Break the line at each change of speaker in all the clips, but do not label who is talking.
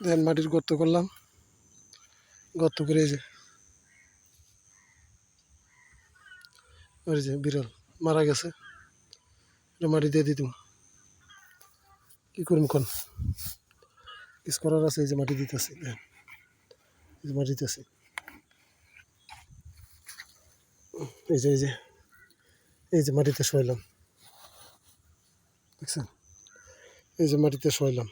দেখেন মাটির গর্ত করলাম। গর্ত করে এই যে যে বিড়াল মারা গেছে। মাটি দিয়ে দিতাম। কি করুন কোন? কিছু করার আছে, এই যে মাটি দিতেছি দেখেন এই যে মাটি দিতেছি। এই যে এই যে এই যে মাটিতে শোয়াইলাম দেখছেন? এই যে মাটিতে শোয়াইলাম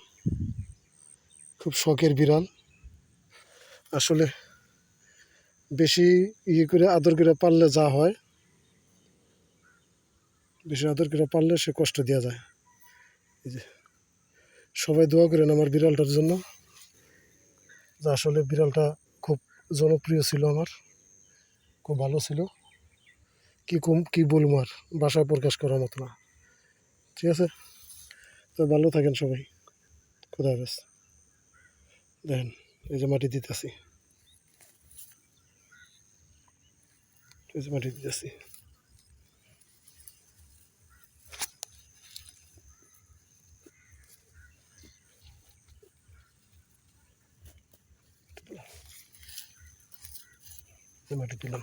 খুব শখের বিড়াল। আসলে বেশি ইয়ে করে, আদর করে পারলে যা হয়, বেশি আদর করে পারলে সে কষ্ট দেওয়া যায়। এই যে, সবাই দোয়া করেন আমার বিড়ালটার জন্য। যে আসলে বিড়ালটা খুব জনপ্রিয় ছিল আমার, খুব ভালো ছিল। কি কম, কি বলব আর, বাসায় প্রকাশ করার মতো না। ঠিক আছে? তো ভালো থাকেন সবাই। কোথায় হাফেজ। দেখেন এই যে মাটি দিতেছি। এই যে মাটি দিতেছি। এই মাটি দিলাম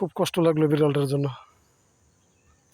খুব কষ্ট লাগল বিড়ালটার জন্য।